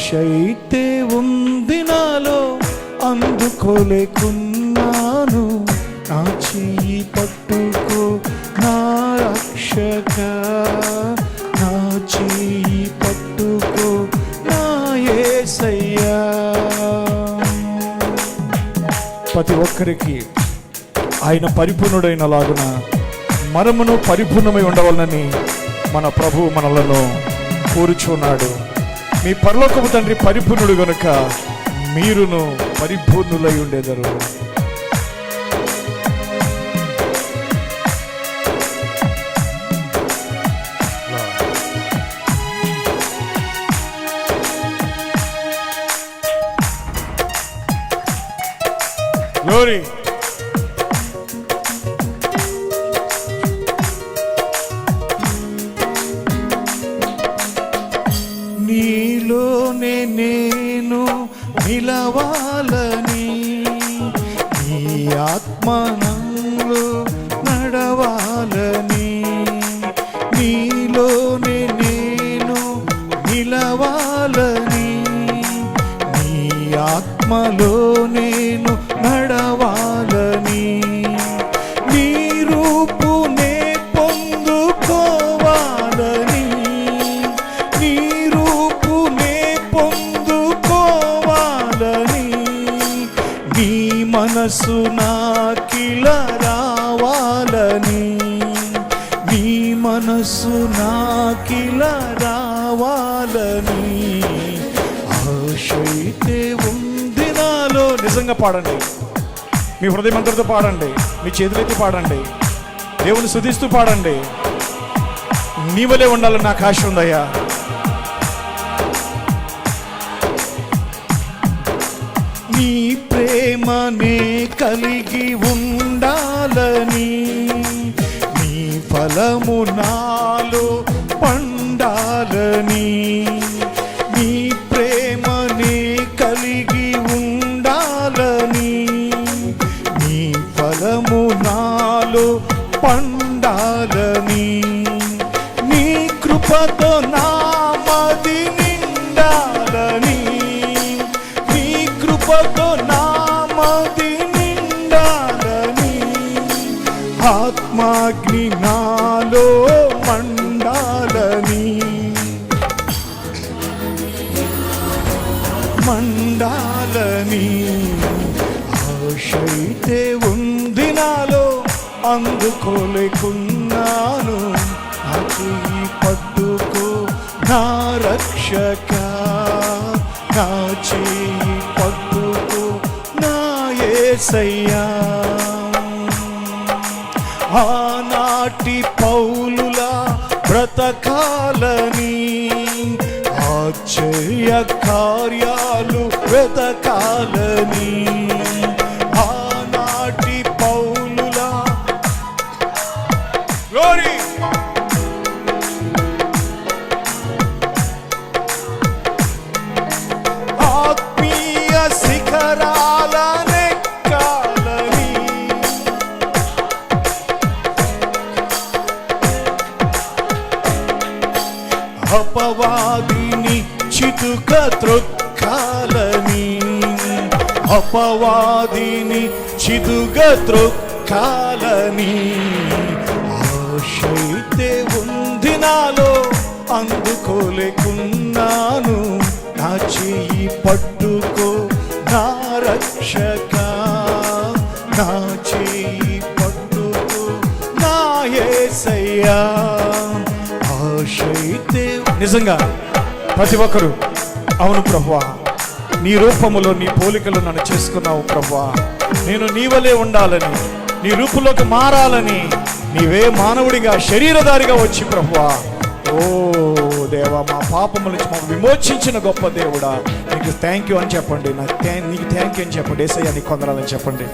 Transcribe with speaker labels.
Speaker 1: ఆశైతే ఉంది నాలో అందుకోలేకున్నాను. నా చెయ్యి పట్టుకో నా రక్షక. నా చెయ్యి పట్టుకో నా ఏసయ్యా. ప్రతి ఒక్కరికి ఆయన పరిపూర్ణుడైన లాగున మనమును పరిపూర్ణమై ఉండవాలని మన ప్రభు మనలను కోరుచున్నాడు. మీ పరలోకపు తండ్రి పరిపూర్ణుడు గనుక మీరును పరిపూర్ణులై ఉండేదరు Glory. నీలోనే నేను నిలవాలని నీ ఆత్మనంలో నడవాలని నీలోనే నేను నిలవాలని నీ ఆత్మలో నేను నడవాలని మనసు నాకిల రావాలని నీ మనసు నాకిల రావాలని ఆశైతే ఉంది నాలో. నిజంగా పాడండి. మీ హృదయం అంతటితో పాడండి. మీ చేతులైతే పాడండి. దేవుని శుధిస్తూ పాడండి. నీవలే ఉండాలని నాకు ఆశ ఉందయ్యా. నీ ప్రేమనే కలిగి ఉండాలని నీ ఫలము నాలో పండాలని నీ ప్రేమనే కలిగి ఉండాలని నీ ఫలము నాలో పండాలని నీ కృపతో నా ఆత్మాగ్ని నాలో మండాలని. మండాలని. ఆశైతే ఉంది నాలో అందుకోలేకున్నాను. నా చెయ్యి పట్టుకో నా రక్షక నా చేయి పట్టుకో నా ఏసయ్యా. ఆనాటి పౌలులా బ్రతకాలని ఆశ్చర్య కార్యాలు బ్రతకాలని అపవాదిని చితుక త్రొక్కాలని. అపవాదిని చితుక త్రొక్కాలని. ఆశైతే ఉంది నాలో అందుకోలేకున్నాను. నా చెయ్యి పట్టుకో నా రక్షక. నా చెయ్యి పట్టుకో నా ఏసయ్యా. నిజంగా ప్రతి ఒక్కరు అవును ప్రభా నీ రూపములో నీ పోలికలు నన్ను చేసుకున్నావు ప్రభా నేను నీవలే ఉండాలని నీ రూపులోకి మారాలని నీవే మానవుడిగా శరీరధారిగా వచ్చి ప్రభువా ఓ దేవా మా పాపముల నుంచి మాకు విమోచించిన గొప్ప దేవుడా. నీకు థ్యాంక్ యూ అని చెప్పండి. నాకు థ్యాంక్ నీకు థ్యాంక్ యూ అని చెప్పండి. ఏసయ్యా నీకు కొందరాలని చెప్పండి.